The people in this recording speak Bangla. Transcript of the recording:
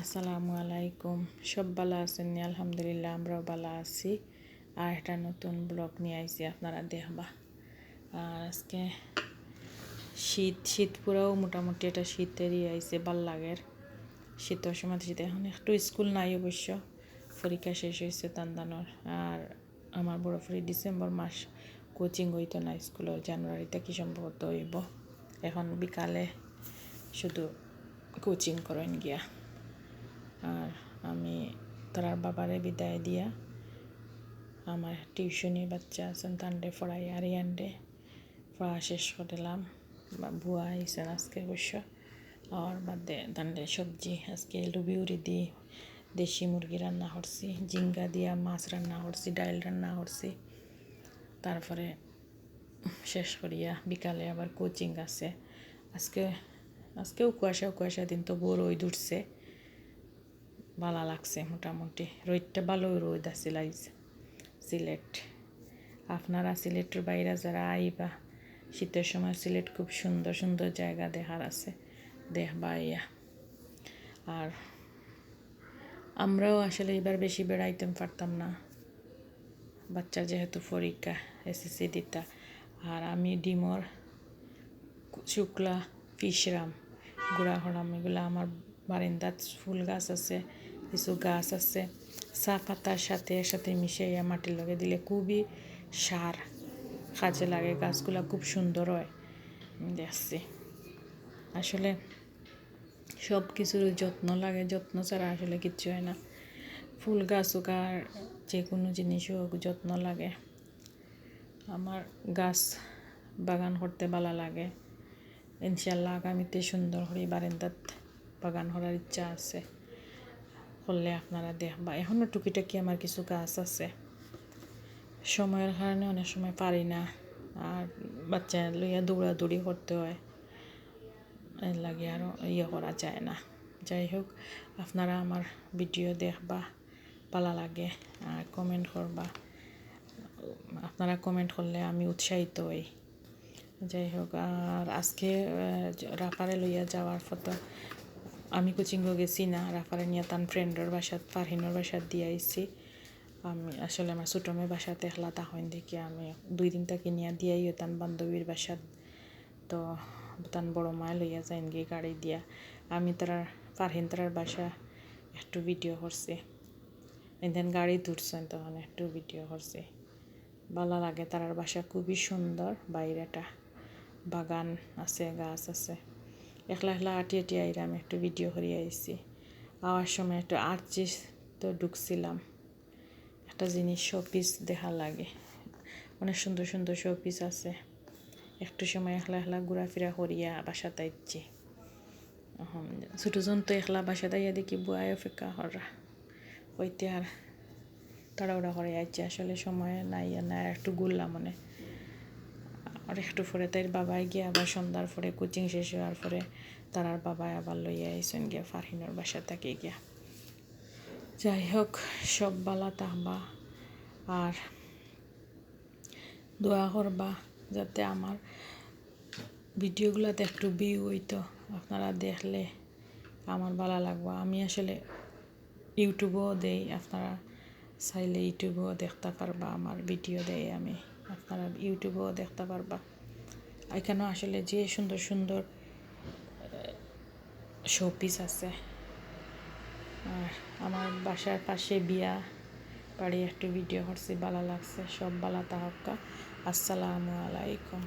আসসালামু আলাইকুম। সব ভালো আছেন আলহামদুলিল্লাহ, আমরাও ভালো আছি। আর একটা নতুন ব্লগ নিয়ে আইছি আপনারা দেখবা। আর আজকে শীত শীত পুরাও মোটামুটি একটা শীতেরই আইছে, ভালো লাগের। শীতের সময় শীত এখন একটু স্কুল নাই অবশ্য, পরীক্ষা শেষ হয়েছে তান্দানোর। আর আমার বড় ফ্রি ডিসেম্বর মাস, কোচিং হইতো না স্কুলের জানুয়ারিতে কি সম্ভবত হইব? এখন বিকালে শুধু কোচিং করেন গিয়া। তার বাবারে বিদায় দিয়া আমার টিউশনি বাচ্চা আছেন তান্ডে পড়াই আর ইয়ান্ডে পড়া শেষ করলাম বুয়া আইসেন আজকে অবশ্য। আর বাদে তান্ডে সবজি আজকে লুবিউরি দি, দেশি মুরগি রান্না করছি জিঙ্গা দিয়া মাছ রান্না করছি, ডাইল রান্না করছি। তারপরে শেষ করিয়া বিকালে আবার কোচিং আছে। আজকে, আজকেও কুয়াশা কুয়াশা দিন তো বড় ওই উঠছে ভালো লাগছে মোটামুটি। রোদটা ভালো রোদ আছে লাগছে সিলেট। আপনারা সিলেটের বাইরে যারা আইবা, শীতের সময় সিলেট খুব সুন্দর সুন্দর জায়গা দেখার আছে। দেখবা ইয়া আর আমরাও আসলে এবার বেশি বেড়াইতে পারতাম না। বাচ্চা যেহেতু পরীক্ষা এসএসসি দিতা। আর আমি ডিমর, শুক্লা ফিশরাম গুড়া হরাম, এগুলো আমার বারিন্দাত ফুল গাছ আছে। কিছু গাছ আছে চা পাতার সাথে একসাথে মিশাইয়া মাটির লগে দিলে খুবই সার কাজে লাগে, গাছগুলা খুব সুন্দর হয়। দেখছি আসলে সব কিছুর যত্ন লাগে, যত্ন ছাড়া আসলে কিচ্ছু হয় না। ফুল গাছ হোক আর যে কোনো জিনিস হোক যত্ন লাগে। আমার গাছ বাগান করতে ভালো লাগে। ইনশাল্লাহ আগামীতে সুন্দর করে বারেন্দাত বাগান করার ইচ্ছা আছে। করলে আপনারা দেখবা এখনও টুকিটাকি আমার কিছু গাছ আছে। সময়ের কারণে অনেক সময় পারি না। আর বাচ্চা লইয়া দৌড়াদৌড়ি করতে হয়। এর লাগে আরও ইয়ে করা যায় না। যাই হোক, আপনারা আমার ভিডিও দেখবা, পালা লাগে। আর কমেন্ট করবা। আপনারা কমেন্ট করলে আমি উৎসাহিত হই। যাই হোক, আর আজকে রাফারে লইয়া যাওয়ার ফটো আমি কোচিংও গেছি না, রাফারে নিয়ে তান ফ্রেন্ডর বাসাত, ফারহিনোর বাসাত দিয়ে আইসি আমি আসলে আমার ছোটো মেয়ের বাসাতে একলা তাহন দেখি, আমি দুই দিন তাকে নিয়ে দিয়াই তান বান্ধবীর বাসাত। তো তান বড় মায় লইয়া যাইন গিয়ে গাড়ি দিয়া। আমি তার, ফারহিন তার বাসা একটু ভিডিও করছি। দেন গাড়ি তুলছেন তখন একটু ভিডিও করছি। ভালো লাগে তার বাসা, খুবই সুন্দর বাইরেটা। বাগান আছে, গাছ আছে। একলা একলা আটি আটি আইরাম একটু ভিডিও করে আইছি। আওয়ার সময় একটু আর্চিস তো ঢুকছিলাম। একটা জিনিস শোপিস দেখা লাগে। অনেক সুন্দর সুন্দর শোপিস আছে। একটু সময় একলা একলা ঘোরাফেরা করিয়া বাসা তাইছি ছোটোজন তো একলা বাসা তাইয়া দেখি বুয়াই অপেক্ষা করা। হইতে আর তাড়াহুড়া করে আইছে। আসলে সময় নাই না একটু ঘুরলাম মানে। আর একটু পরে তাই বাবাই গিয়ে আবার সন্ধ্যার পরে কোচিং শেষ হওয়ার পরে তার আর বাবাই আবার লইয়া আইসেন গিয়া ফারহিনোর বাসা থেকে গিয়া। যাই হোক, সব বালা তাহবা আর দোয়া করবা যাতে আমার ভিডিওগুলোতে একটু ভিউ হইতো। আপনারা দেখলে আমার ভালো লাগবে। আমি আসলে ইউটিউবেও দেই, আপনারা চাইলে ইউটিউবেও দেখতে পারবা, আমার ভিডিও দেয় আমি। আপনারা ইউটিউবেও দেখতে পারবা। এখানেও আসলে যে সুন্দর সুন্দর শোপিস আছে। আর আমার বাসার পাশে বিয়া বাড়ি একটু ভিডিও করছি, ভালো লাগছে, সব বালা তাহকা আসসালামু আলাইকুম।